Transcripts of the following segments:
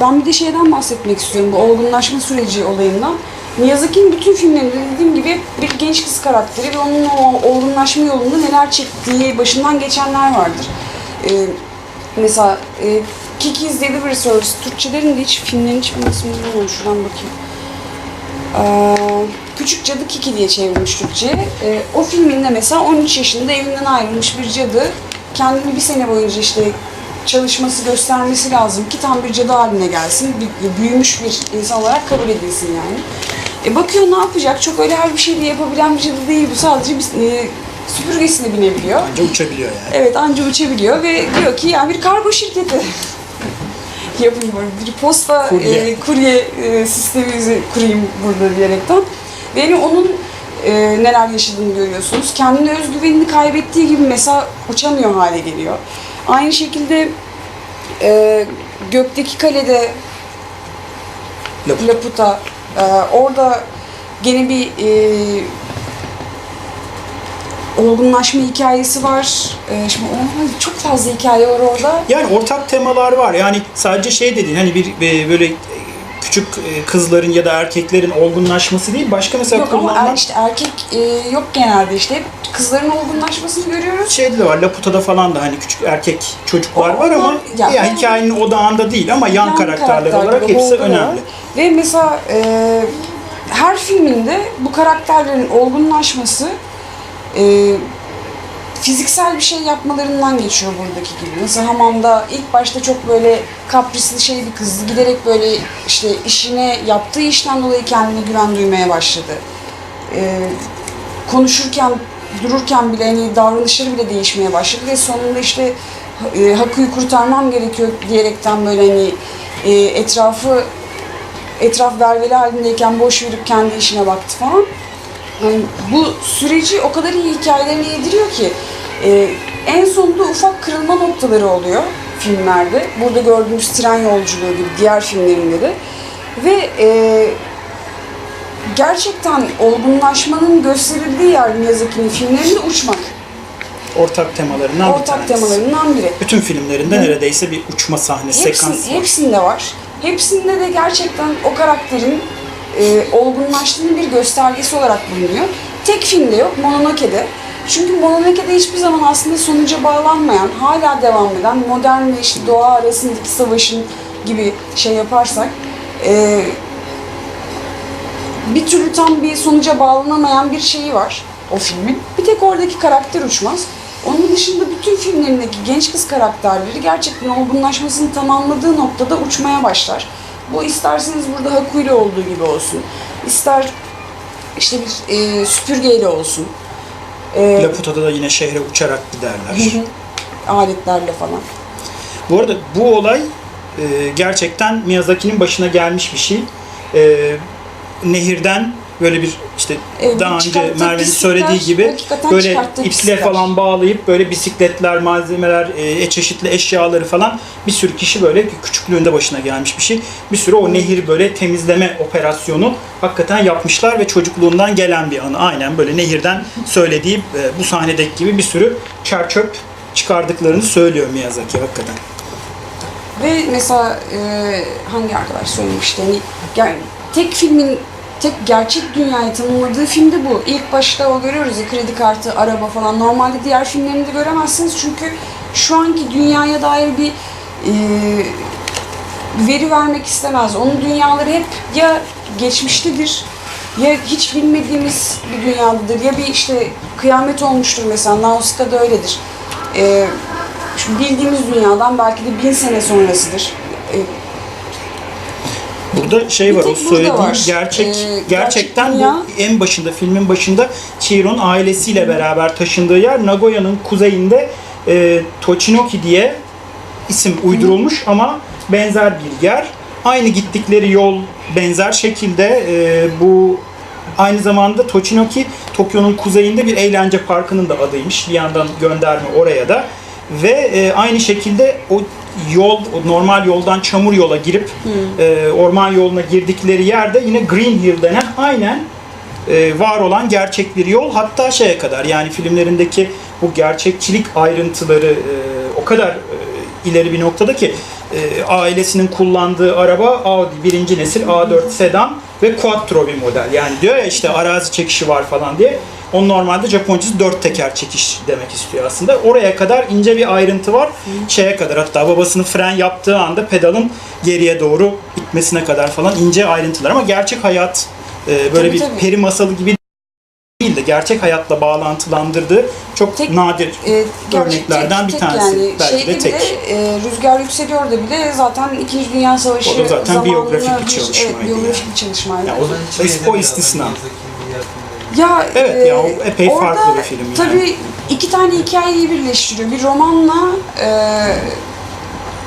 ben bir de şeyden bahsetmek istiyorum bu olgunlaşma süreci olayından. Miyazaki'nin bütün filmlerinde dediğim gibi bir genç kız karakteri ve onun o olgunlaşma yolunda neler çektiği başından geçenler vardır. Ee, mesela e, Kiki's Delivery Service, Türkçelerin de hiç filmlerin hiç ismini bilmiyorum şuradan bakayım. Ee, Küçük Cadı Kiki diye çevrilmiş Türkçe'ye. Ee, o filminde mesela 13 yaşında evinden ayrılmış bir cadı kendini bir sene boyunca işte çalışması göstermesi lazım ki tam bir cadı haline gelsin, bir, büyümüş bir insan olarak kabul edilsin yani. E bakıyor ne yapacak? Çok öyle her bir şey de yapabilen bir cadı değil bu. Sadece bir e, süpürgesine binebiliyor. Anca uçabiliyor yani. Evet anca uçabiliyor ve diyor ki ya bir kargo şirketi yapayım böyle bir posta Kurye. e, kurye e, sistemi kurayım burada diyerekten. Ve yani onun e, neler yaşadığını görüyorsunuz. Kendine özgüvenini kaybettiği gibi mesela uçamıyor hale geliyor. Aynı şekilde e, Gökteki Kale'de Laputa. Laputa e, orada gene bir e, olgunlaşma hikayesi var. E, şimdi onun çok fazla hikaye var orada. Yani ortak temalar var. Yani sadece şey dedin hani bir e, böyle küçük e, kızların ya da erkeklerin olgunlaşması değil. Başka mesela Yok ama kullanılan er, işte erkek e, yok genelde işte hep kızların olgunlaşmasını görüyoruz. şeyde de var. Laputa'da falan da hani küçük erkek çocuklar O- var ama ya, ya- hikayenin odağında değil ama yan, karakterler karakterleri olarak hepsi önemli. Ve mesela e, her filminde bu karakterlerin olgunlaşması e, fiziksel bir şey yapmalarından geçiyor buradaki gibi. Mesela hamamda ilk başta çok böyle kaprisli şey bir kızdı. Giderek böyle işte işine yaptığı işten dolayı kendine güven duymaya başladı. E, konuşurken, dururken bile hani davranışları bile değişmeye başladı ve sonunda işte e, Haku'yu kurtarmam gerekiyor diyerekten böyle hani e, etrafı etraf verveli halindeyken boş verip kendi işine baktı falan. Yani bu süreci o kadar iyi hikayelerine yediriyor ki e, en sonunda ufak kırılma noktaları oluyor filmlerde. Burada gördüğümüz tren yolculuğu gibi diğer filmlerinde de. Ve e, gerçekten olgunlaşmanın gösterildiği yer Miyazaki'nin filmlerinde uçmak. Ortak temalarından bir Ortak tanesi. temalarından biri. Bütün filmlerinde neredeyse bir uçma sahne, sekans Hepsi, var. hepsinde var. Hepsinde de gerçekten o karakterin e, olgunlaştığının bir göstergesi olarak bulunuyor. Tek filmde yok, Mononoke'de. Çünkü Mononoke'de hiçbir zaman aslında sonuca bağlanmayan, hala devam eden modern ve işte doğa arasındaki savaşın gibi şey yaparsak e, bir türlü tam bir sonuca bağlanamayan bir şeyi var o filmin. Bir tek oradaki karakter uçmaz. Onun dışında bütün filmlerindeki genç kız karakterleri gerçekten olgunlaşmasını tamamladığı noktada uçmaya başlar. Bu isterseniz burada Haku ile olduğu gibi olsun. İster işte bir e, süpürgeyle olsun. E, Laputa'da da yine şehre uçarak giderler. aletlerle falan. Bu arada bu olay e, gerçekten Miyazaki'nin başına gelmiş bir şey. E, nehirden böyle bir işte Evet, daha önce Merve'nin söylediği gibi böyle pislikler. falan bağlayıp böyle bisikletler, malzemeler, e, çeşitli eşyaları falan bir sürü kişi böyle küçüklüğünde başına gelmiş bir şey. Bir sürü o nehir böyle temizleme operasyonu hakikaten yapmışlar ve çocukluğundan gelen bir anı. Aynen böyle nehirden söylediği e, bu sahnedeki gibi bir sürü çer çöp çıkardıklarını söylüyor Miyazaki hakikaten. Ve mesela e, hangi arkadaş söylemişti hani ger- tek filmin tek gerçek dünyayı tanımladığı film de bu. İlk başta o görüyoruz ya kredi kartı, araba falan. Normalde diğer filmlerinde göremezsiniz çünkü şu anki dünyaya dair bir e, veri vermek istemez. Onun dünyaları hep ya geçmiştedir ya hiç bilmediğimiz bir dünyadadır ya bir işte kıyamet olmuştur mesela Nausika'da öyledir. E, bildiğimiz dünyadan belki de bin sene sonrasıdır. E, Burada şey var, o söylediğim var. gerçek, Ee, gerçek gerçekten dünya- bu en başında, filmin başında Chihiro'nun ailesiyle beraber taşındığı yer Nagoya'nın kuzeyinde e, Tochinoki diye isim uydurulmuş ama benzer bir yer. Aynı gittikleri yol benzer şekilde e, bu aynı zamanda Tochinoki Tokyo'nun kuzeyinde bir eğlence parkının da adıymış. Bir yandan gönderme oraya da. Ve e, aynı şekilde o yol, normal yoldan çamur yola girip e, orman yoluna girdikleri yerde yine Green Hill denen aynen e, var olan gerçek bir yol. Hatta şeye kadar yani filmlerindeki bu gerçekçilik ayrıntıları e, o kadar e, ileri bir noktada ki e, ailesinin kullandığı araba Audi birinci nesil A4 sedan ve quattro bir model. Yani diyor ya işte arazi çekişi var falan diye. O normalde Japoncası dört teker çekiş demek istiyor aslında. Oraya kadar ince bir ayrıntı var. Şeye kadar hatta babasının fren yaptığı anda pedalın geriye doğru itmesine kadar falan ince ayrıntılar ama gerçek hayat e, böyle Tabii, bir tabii. peri masalı gibi değil de gerçek hayatla bağlantılandırdığı çok Tek- nadir E, örneklerden tek- bir tanesi. Yani Belki şeyde de tek. bile e, Rüzgar Yükseliyor da bile zaten 2. Dünya Savaşı O da zaten zamanına biyografik bir bir, çalışmaydı Evet, biyografik bir çalışmaydı. Ya o, o istisna. Ya, Evet e, ya, o epey orada farklı bir film yani. Tabii iki tane hikayeyi birleştiriyor. Bir romanla e,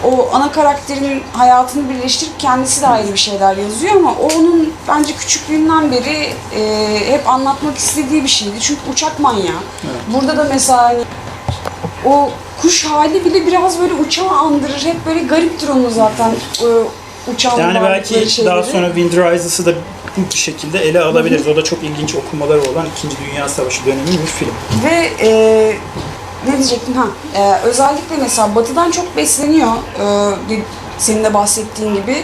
o ana karakterin hayatını birleştirip kendisi de ayrı bir şeyler yazıyor ama o onun bence küçüklüğünden beri e, hep anlatmak istediği bir şeydi. Çünkü uçak manyağı. Burada da mesela hani o kuş hali bile biraz böyle uçağı andırır. Hep böyle gariptir onun zaten e, uçağın Yani belki şeyleri. daha sonra Wind Rises'ı da bu şekilde ele alabiliriz. O da çok ilginç okumaları olan 2. Dünya Savaşı dönemi bir film. Ve e, ne diyecektim ha e, özellikle mesela batıdan çok besleniyor e, senin de bahsettiğin gibi.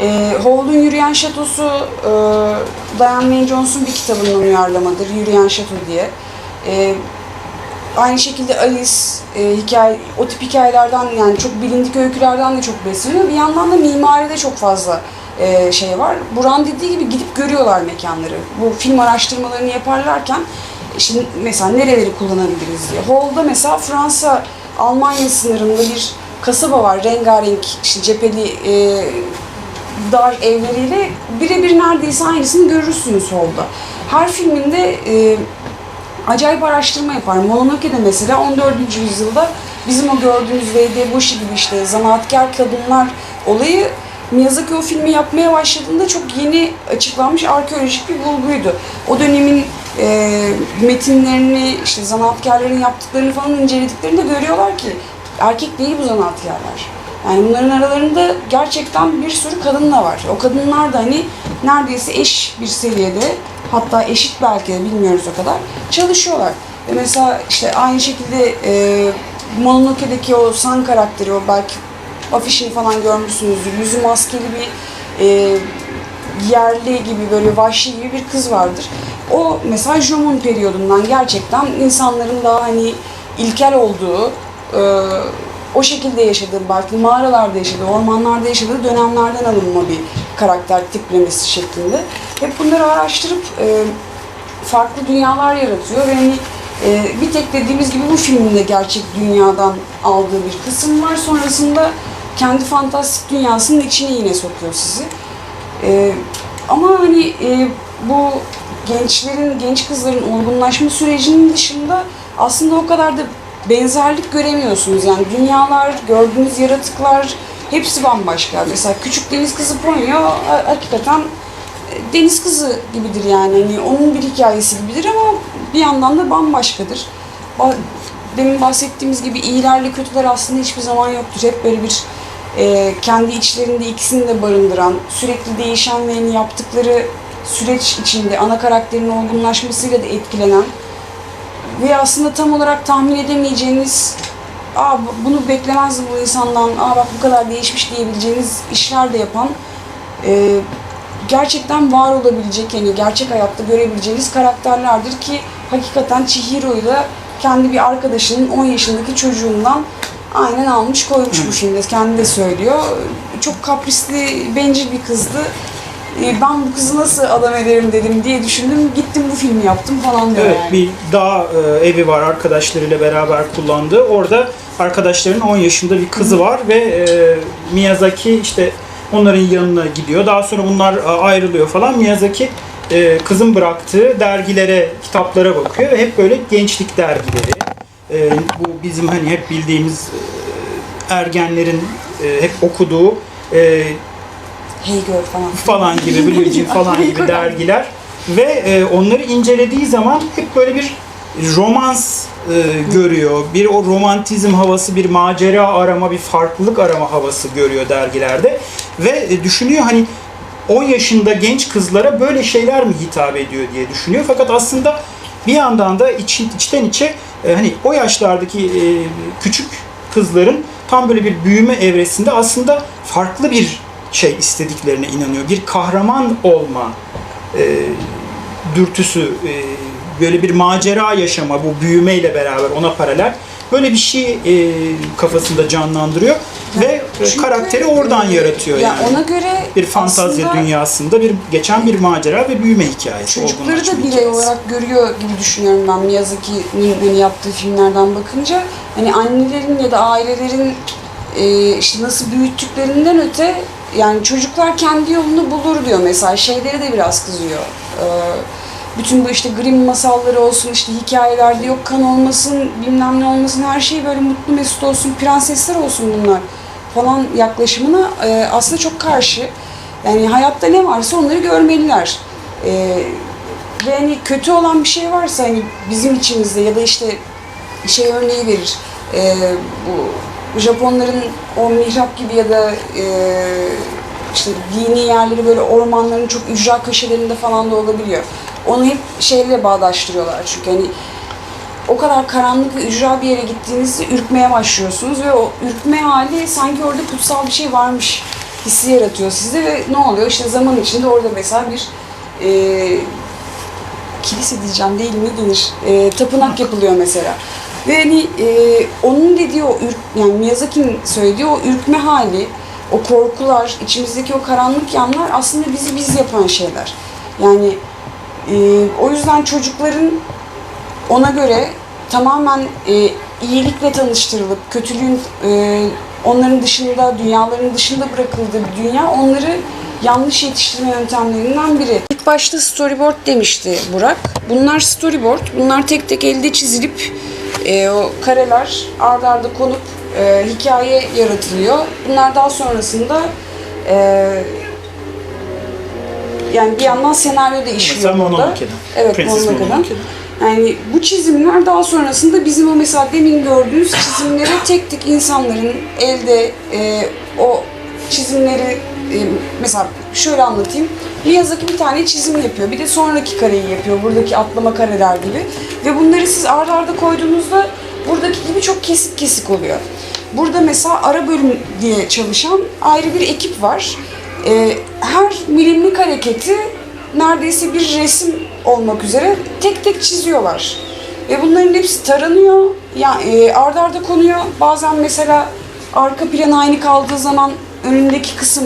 E, Howell'un Yürüyen Şatosu e, Diane Wayne Jones'un bir kitabından uyarlamadır Yürüyen Şato diye. E, aynı şekilde Alice e, hikaye, o tip hikayelerden yani çok bilindik öykülerden de çok besleniyor. Bir yandan da mimaride çok fazla e, şey var. Buran dediği gibi gidip görüyorlar mekanları. Bu film araştırmalarını yaparlarken işte mesela nereleri kullanabiliriz diye. Hall'da mesela Fransa Almanya sınırında bir kasaba var. Rengarenk işte cepheli e, dar evleriyle birebir neredeyse aynısını görürsünüz Hall'da. Her filminde e, acayip araştırma yapar. Mononoke'de mesela 14. yüzyılda bizim o gördüğümüz V.D. Boshi gibi işte zanaatkar kadınlar olayı Miyazaki o filmi yapmaya başladığında çok yeni açıklanmış arkeolojik bir bulguydu. O dönemin e, metinlerini, işte zanaatkarların yaptıklarını falan incelediklerinde görüyorlar ki erkek değil bu zanaatkarlar. Yani bunların aralarında gerçekten bir sürü kadın da var. O kadınlar da hani neredeyse eş bir seviyede hatta eşit belki de bilmiyoruz o kadar çalışıyorlar. Ve mesela işte aynı şekilde e, Mononoke'deki o San karakteri o belki afişini falan görmüşsünüzdür. Yüzü maskeli bir e, yerli gibi böyle vahşi gibi bir kız vardır. O mesela Jomon periyodundan gerçekten insanların daha hani ilkel olduğu, e, o şekilde yaşadığı, belki mağaralarda yaşadığı, ormanlarda yaşadığı dönemlerden alınma bir karakter tiplemesi şeklinde. Hep bunları araştırıp e, farklı dünyalar yaratıyor ve hani e, bir tek dediğimiz gibi bu filmin de gerçek dünyadan aldığı bir kısım var. Sonrasında kendi fantastik dünyasının içine yine sokuyor sizi. E, ama hani e, bu gençlerin, genç kızların olgunlaşma sürecinin dışında aslında o kadar da benzerlik göremiyorsunuz. Yani dünyalar, gördüğünüz yaratıklar hepsi bambaşka. Mesela Küçük Deniz Kızı Ponyo ha- hakikaten e, deniz kızı gibidir yani. Hani onun bir hikayesi gibidir ama bir yandan da bambaşkadır. Ba- Demin bahsettiğimiz gibi iyilerle kötüler aslında hiçbir zaman yoktur. Hep böyle bir e, kendi içlerinde ikisini de barındıran, sürekli değişen ve hani yaptıkları süreç içinde ana karakterin olgunlaşmasıyla da etkilenen ve aslında tam olarak tahmin edemeyeceğiniz Aa bu- bunu beklemezdim bu insandan, aa bak bu kadar değişmiş diyebileceğiniz işler de yapan e, gerçekten var olabilecek yani gerçek hayatta görebileceğiniz karakterlerdir ki hakikaten Chihiro'yla kendi bir arkadaşının 10 yaşındaki çocuğundan aynen almış koymuş bu filmde. Kendi de söylüyor. Çok kaprisli, bencil bir kızdı. E, Ben bu kızı nasıl adam ederim dedim diye düşündüm. Gittim bu filmi yaptım falan diyor Evet yani. bir dağ e, evi var arkadaşlarıyla beraber kullandığı. Orada arkadaşlarının 10 yaşında bir kızı var ve e, Miyazaki işte onların yanına gidiyor. Daha sonra bunlar e, ayrılıyor falan. Miyazaki e, kızın bıraktığı dergilere, kitaplara bakıyor. ve Hep böyle gençlik dergileri. E, bu bizim hani hep bildiğimiz e, ergenlerin e, hep okuduğu e, Hey Girl falan. falan gibi, Blue falan gibi dergiler ve e, onları incelediği zaman hep böyle bir romans e, görüyor. Bir o romantizm havası, bir macera arama, bir farklılık arama havası görüyor dergilerde ve e, düşünüyor hani 10 yaşında genç kızlara böyle şeyler mi hitap ediyor diye düşünüyor. Fakat aslında bir yandan da iç, içten içe e, hani o yaşlardaki e, küçük kızların tam böyle bir büyüme evresinde aslında farklı bir şey istediklerine inanıyor. Bir kahraman olma e, dürtüsü, e, böyle bir macera yaşama bu büyümeyle beraber ona paralel böyle bir şey e, kafasında canlandırıyor ve Çünkü, karakteri oradan yaratıyor ya yani. Ona göre bir fantazya aslında dünyasında bir geçen bir macera ve büyüme hikayesi. çocukları da birey hikayesi. olarak görüyor gibi düşünüyorum ben Miyazaki'nin hani yaptığı filmlerden bakınca. Hani annelerin ya da ailelerin e, işte nasıl büyüttüklerinden öte yani çocuklar kendi yolunu bulur diyor mesela. Şeyleri de biraz kızıyor. E, bütün bu işte Grimm masalları olsun, işte hikayelerde yok kan olmasın, bilmem ne olmasın, her şey böyle mutlu mesut olsun, prensesler olsun bunlar falan yaklaşımına e, aslında çok karşı. Yani hayatta ne varsa onları görmeliler. E, ve hani kötü olan bir şey varsa hani bizim içimizde ya da işte şey örneği verir. E, bu Japonların o mihrap gibi ya da e, işte dini yerleri böyle ormanların çok ücra köşelerinde falan da olabiliyor. Onu hep şeyle bağdaştırıyorlar çünkü hani o kadar karanlık ve ücra bir yere gittiğinizde ürkmeye başlıyorsunuz ve o ürkme hali sanki orada kutsal bir şey varmış hissi yaratıyor sizde ve ne oluyor? İşte zaman içinde orada mesela bir e, kilise diyeceğim değil mi denir. E, tapınak yapılıyor mesela. Ve hani e, onun dediği o ürk, yani Miyazaki'nin söylediği o ürkme hali, o korkular, içimizdeki o karanlık yanlar aslında bizi biz yapan şeyler. Yani e, o yüzden çocukların ona göre tamamen e, iyilikle tanıştırılıp kötülüğün e, onların dışında, dünyaların dışında bırakıldığı bir dünya onları yanlış yetiştirme yöntemlerinden biri. İlk başta storyboard demişti Burak. Bunlar storyboard. Bunlar tek tek elde çizilip e, o kareler arda arda konup e, hikaye yaratılıyor. Bunlar daha sonrasında e, yani bir yandan senaryo da işliyor Mesela burada. Mononoke'den. Evet, Mononoke'den. Mononoke'den. Yani bu çizimler daha sonrasında bizim o mesela demin gördüğünüz çizimleri tek tek insanların elde e, o çizimleri e, mesela şöyle anlatayım. Miyazaki bir tane çizim yapıyor. Bir de sonraki kareyi yapıyor. Buradaki atlama kareler gibi. Ve bunları siz arda arda koyduğunuzda buradaki gibi çok kesik kesik oluyor. Burada mesela ara bölüm diye çalışan ayrı bir ekip var. E, her milimlik hareketi neredeyse bir resim olmak üzere tek tek çiziyorlar. Ve bunların hepsi taranıyor, ya e, arda arda konuyor. Bazen mesela arka plan aynı kaldığı zaman önündeki kısım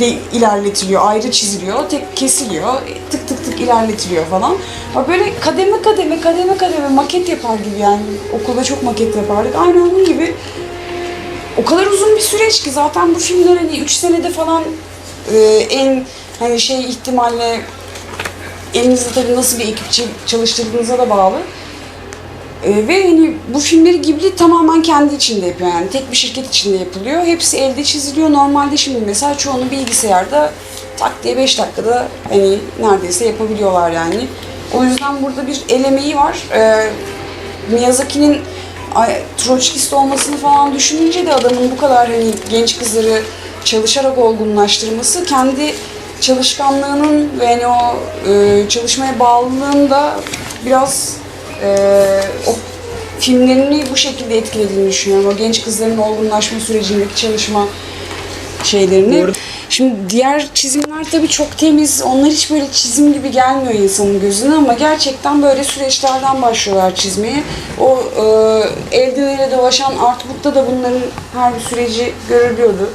de ilerletiliyor, ayrı çiziliyor, tek kesiliyor, tık tık tık ilerletiliyor falan. Ama böyle kademe kademe kademe kademe maket yapar gibi yani okulda çok maket yapardık. Aynı onun gibi o kadar uzun bir süreç ki zaten bu filmler hani 3 senede falan e, en hani şey ihtimalle elinizde tabii nasıl bir ekip çalıştırdığınıza da bağlı. E, ve hani bu filmleri Ghibli tamamen kendi içinde yapıyor yani tek bir şirket içinde yapılıyor. Hepsi elde çiziliyor. Normalde şimdi mesela çoğunu bilgisayarda tak diye 5 dakikada hani neredeyse yapabiliyorlar yani. O yüzden burada bir el emeği var. E, Miyazaki'nin troçkist olmasını falan düşününce de adamın bu kadar hani genç kızları çalışarak olgunlaştırması kendi çalışkanlığının ve hani o e, çalışmaya bağlılığın da biraz e, o filmlerini bu şekilde etkilediğini düşünüyorum. O genç kızların olgunlaşma sürecindeki çalışma şeylerini. Doğru. Şimdi diğer çizimler tabii çok temiz. Onlar hiç böyle çizim gibi gelmiyor insanın gözüne ama gerçekten böyle süreçlerden başlıyorlar çizmeye. O e, eldiveniyle dolaşan artbook'ta da bunların her bir süreci görülüyordu.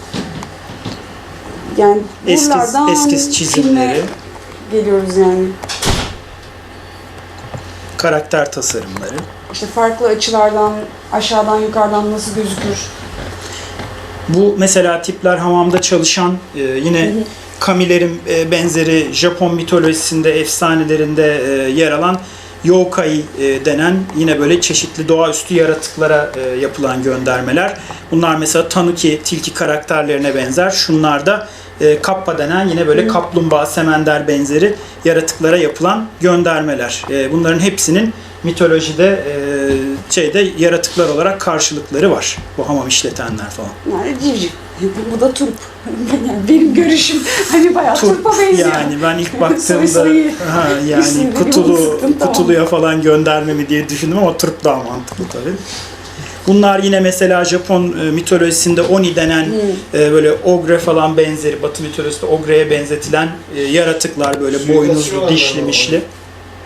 Yani Eskiz, buralardan eskiz çizimleri, geliyoruz yani. karakter tasarımları. İşte farklı açılardan, aşağıdan yukarıdan nasıl gözükür. Bu mesela tipler hamamda çalışan e, yine kamilerin e, benzeri Japon mitolojisinde, efsanelerinde e, yer alan yokai e, denen yine böyle çeşitli doğaüstü yaratıklara e, yapılan göndermeler. Bunlar mesela tanuki, tilki karakterlerine benzer. Şunlar da e, kappa denen yine böyle kaplumbağa, semender benzeri yaratıklara yapılan göndermeler. E, bunların hepsinin mitolojide e, şeyde yaratıklar olarak karşılıkları var. Bu hamam işletenler falan. Yani civciv. Bu da turp. Yani benim görüşüm hani bayağı Turp turpa benziyor. yani ben ilk baktığımda ha, yani kutulu sıktım, tamam. kutuluya falan gönderme mi diye düşündüm ama turp daha mantıklı tabii. Bunlar yine mesela Japon e, mitolojisinde Oni denen e, böyle ogre falan benzeri, Batı mitolojisinde ogre'ye benzetilen e, yaratıklar böyle Suikastçı boynuzlu, dişli, mişli.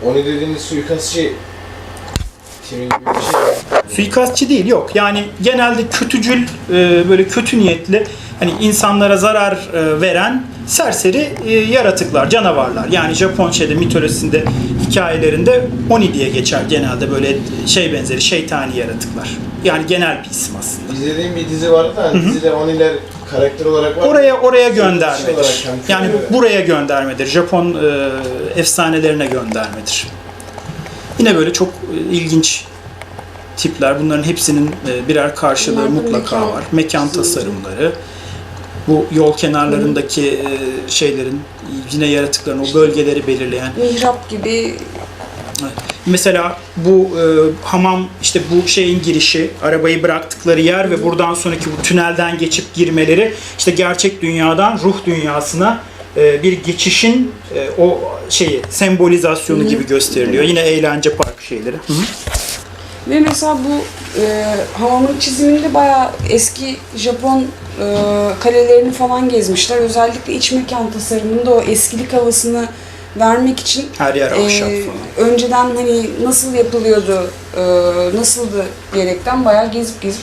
Onu dediğiniz suikastçı gibi bir şey. Suikastçı değil yok. Yani genelde kötücül e, böyle kötü niyetli hani insanlara zarar e, veren serseri e, yaratıklar, canavarlar. Yani Japon şeyde mitolojisinde hikayelerinde Oni diye geçer genelde böyle şey benzeri şeytani yaratıklar. Yani genel bir isim aslında. İzlediğim bir dizi vardı da hani dizide Oniler karakter olarak var. Oraya oraya Şey göndermedir. hem Yani buraya göndermedir. Japon e, efsanelerine göndermedir. Yine böyle çok e, ilginç tipler. Bunların hepsinin e, birer karşılığı Bunlar mutlaka mekan. var. Mekan tasarımları. Bu yol kenarlarındaki e, şeylerin yine yaratıkların o bölgeleri belirleyen Mihrap gibi Mesela bu e, hamam işte bu şeyin girişi, arabayı bıraktıkları yer ve buradan sonraki bu tünelden geçip girmeleri işte gerçek dünyadan ruh dünyasına e, bir geçişin e, o şeyi sembolizasyonu gibi gösteriliyor. Yine eğlence park şeyleri. Hı. Ve mesela bu e, hamamın çiziminde bayağı eski Japon e, kalelerini falan gezmişler. Özellikle iç mekan tasarımında o eskilik havasını vermek için Her yer ahşap e, falan. önceden hani nasıl yapılıyordu, e, nasıldı diyerekten bayağı gezip gezip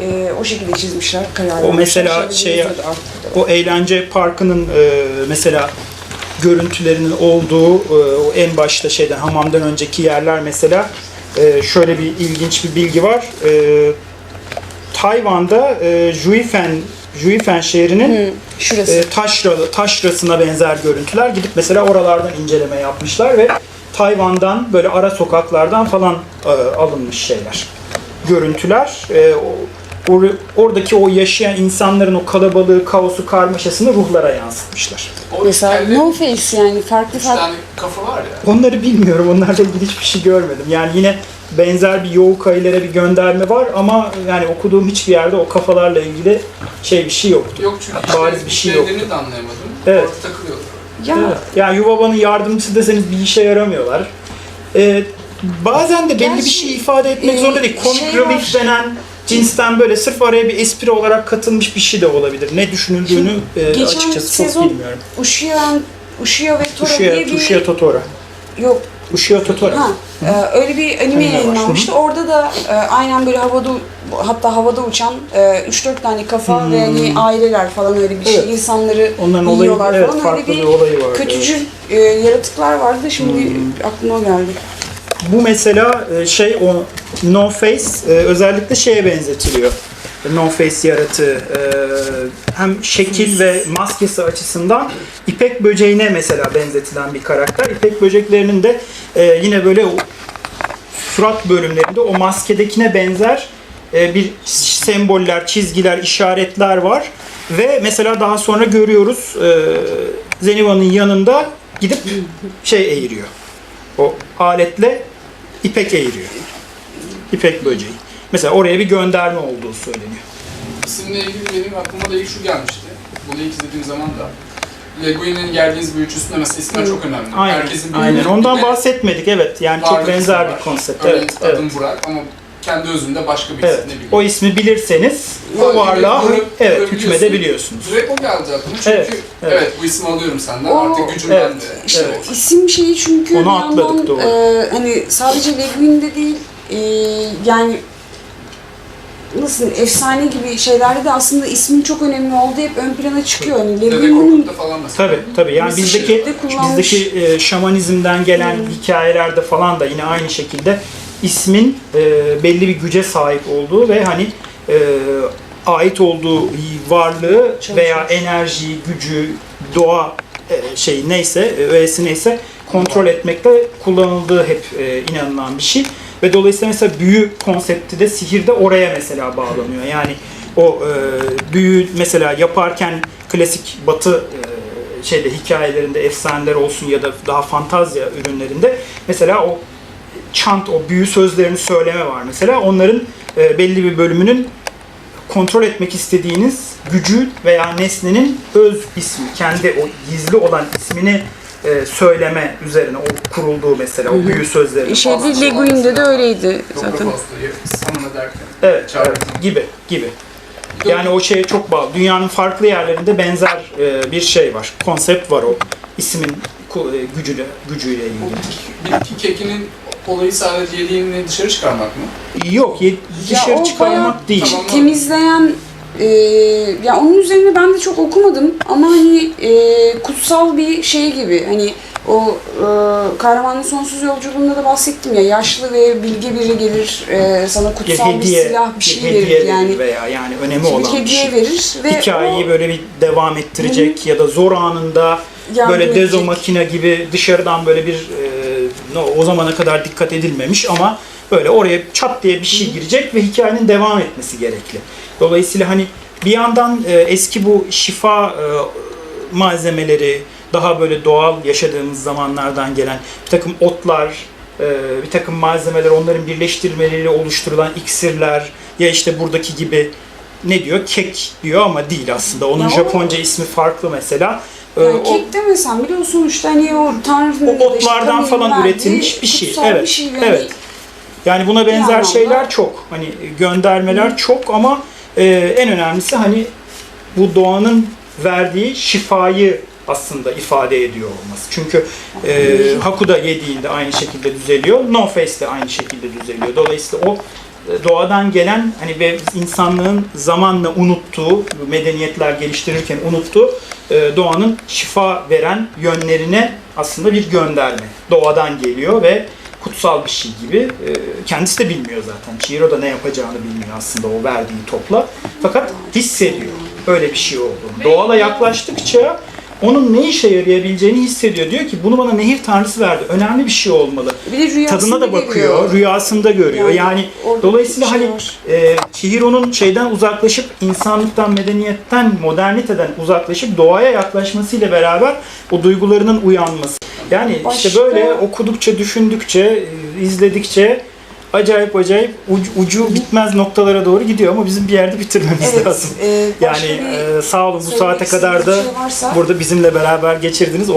e, o şekilde çizmişler. karar O mesela arkada. O eğlence parkının e, mesela görüntülerinin olduğu e, o en başta şeyden hamamdan önceki yerler mesela e, şöyle bir ilginç bir bilgi var. E, Tayvan'da e, Juifen Juifen şehrinin Hı, şurası. e, taşra, taşrasına benzer görüntüler gidip mesela oralardan inceleme yapmışlar ve Tayvan'dan böyle ara sokaklardan falan e, alınmış şeyler. Görüntüler e, o- or- oradaki o yaşayan insanların o kalabalığı, kaosu, karmaşasını ruhlara yansıtmışlar. O Mesela no face yani farklı farklı. kafa var ya. Onları bilmiyorum. Onlarla ilgili hiçbir şey görmedim. Yani yine benzer bir Youkai'lere bir gönderme var ama yani okuduğum hiçbir yerde o kafalarla ilgili şey bir şey yoktu. Yok çünkü Bariz işte bir şey yok. işlevlerini de anlayamadım. Evet. Orada takılıyorlar. Ya Evet. Yani Yuvaba'nın yardımcısı deseniz bir işe yaramıyorlar. Ee, bazen de belli bir Gerçi, şey ifade etmek e, zorunda değil. Comic şey relief denen cinsten böyle sırf araya bir espri olarak katılmış bir şey de olabilir. Ne düşünüldüğünü e, geçen açıkçası çok sezon bilmiyorum. Ushio, Ushio ve Tora Ushio, diye bir... Ushio Totora. Yok Ushio Totora. Ha, e, öyle bir anime Anime var. yayınlanmıştı. Orada da e, aynen böyle havada hatta havada uçan e, 3-4 tane kafa ve hani aileler falan öyle bir şey. Hmm. Evet. insanları Onların olayı, yiyorlar evet, falan öyle farklı bir, bir olayı var. kötücül e, yaratıklar vardı şimdi Hmm. aklıma o geldi. Bu mesela e, şey o No Face e, özellikle şeye benzetiliyor. No Face yaratığı e, hem şekil ve maskesi açısından ipek böceğine mesela benzetilen bir karakter. İpek böceklerinin de yine böyle surat bölümlerinde o maskedekine benzer bir semboller, çizgiler, işaretler var. Ve mesela daha sonra görüyoruz Zeniva'nın yanında gidip şey eğiriyor. O aletle ipek eğiriyor. İpek böceği. Mesela oraya bir gönderme olduğu söyleniyor. İsimle ilgili benim aklıma da ilk şu gelmişti. Bunu ilk izlediğim zaman da. Leguin'in geldiğiniz büyücü üstünde mesela isimler çok önemli. Aynen. Herkesin Aynen. Ondan bahsetmedik evet. Yani çok benzer bir konsept. Örneğin Evet. evet. adım Burak ama kendi özünde başka bir Evet. isim ne bileyim. O ismi bilirseniz o varlığa evet hükmedebiliyorsunuz. Direkt o geldi aklıma çünkü Evet, evet, evet. bu ismi alıyorum senden O- artık gücüm Evet. bende. İşte Evet. isim şeyi çünkü Onu bir atladık, yandan doğru. e, hani sadece Leguin'de değil e, yani nasıl efsane gibi şeylerde de aslında ismin çok önemli olduğu hep ön plana çıkıyor. Hani Leguin'in falan mesela. Tabii tabii. Yani bizdeki bizdeki e, şamanizmden gelen hikayelerde falan da yine aynı şekilde ismin e, belli bir güce sahip olduğu ve hani e, ait olduğu varlığı veya enerjiyi, gücü, doğa e, şey neyse, e, öğesi neyse kontrol etmekte kullanıldığı hep e, inanılan bir şey. Ve dolayısıyla mesela büyü konsepti de sihir de oraya mesela bağlanıyor. Yani o e, büyü mesela yaparken klasik batı e, şeyde hikayelerinde efsaneler olsun ya da daha fantazya ürünlerinde mesela o chant, o büyü sözlerini söyleme var mesela. Onların e, belli bir bölümünün kontrol etmek istediğiniz gücü veya nesnenin öz ismi, kendi o gizli olan ismini e, söyleme üzerine o kurulduğu mesela o büyü sözleri. şeyde Leguin'de de öyleydi zaten. Evet, evet gibi gibi. Yani o şeye çok bağlı. Dünyanın farklı yerlerinde benzer e, bir şey var. Konsept var o. İsmin e, gücüyle gücüyle ilgili. Bitki kekinin olayı sadece yediğini dışarı çıkarmak mı? Yok, ye- dışarı o çıkarmak değil. Tamam. temizleyen e, ya onun üzerine ben de çok okumadım ama hani e, kutsal bir şey gibi hani o e, kahramanın sonsuz yolculuğunda da bahsettim ya yaşlı ve bilge biri gelir e, sana Bir kutsal bir silah bir şey hediye verir yani veya yani önemi bir olan bir hediye şey. verir ve Hikayeyi o böyle bir devam ettirecek ya da zor anında yardım böyle edecek. dezo makine gibi dışarıdan böyle bir e, no, o zamana kadar dikkat edilmemiş ama böyle oraya çat diye bir şey girecek ve hikayenin devam etmesi gerekli. Dolayısıyla hani bir yandan e, eski bu şifa e, malzemeleri daha böyle doğal yaşadığımız zamanlardan gelen bir takım otlar, e, bir takım malzemeler onların birleştirmeleriyle oluşturulan iksirler ya işte buradaki gibi ne diyor? Kek diyor ama değil aslında. Onun Japonca ismi farklı mesela. Ee, yani o- kek demesem bile o sonuçta hani o tanrının O işte otlardan Tanrı'nın falan üretilmiş bir şey. Evet, bir şey ve evet. Yani buna Bir benzer anlamda- şeyler çok. Hani göndermeler çok ama e, en önemlisi hani bu doğanın verdiği şifayı aslında ifade ediyor olması. Çünkü e, Hakuda yediğinde aynı şekilde düzeliyor. No Face de aynı şekilde düzeliyor. Dolayısıyla o doğadan gelen hani ve insanlığın zamanla unuttuğu, medeniyetler geliştirirken unuttuğu e, doğanın şifa veren yönlerine aslında bir gönderme. Doğadan geliyor ve kutsal bir şey gibi. E, kendisi de bilmiyor zaten. Chihiro da ne yapacağını bilmiyor aslında o verdiği topla. Fakat hissediyor öyle bir şey olduğunu. Doğala yaklaştıkça onun ne işe yarayabileceğini hissediyor. Diyor ki bunu bana nehir tanrısı verdi. Önemli bir şey olmalı. bir de rüyasında Tadına da bakıyor, görüyor. rüyasında görüyor. Yani Yani, dolayısıyla şey hani var. e, Chihiro'nun şeyden uzaklaşıp insanlıktan, medeniyetten, moderniteden uzaklaşıp doğaya yaklaşmasıyla beraber o duygularının uyanması. Yani işte Başka- böyle okudukça, düşündükçe, e, izledikçe acayip acayip ucu, ucu bitmez noktalara doğru gidiyor ama bizim bir yerde bitirmemiz Evet, lazım. e, Yani e, sağ olun bu saate kadar da şey varsa- burada bizimle beraber geçirdiniz.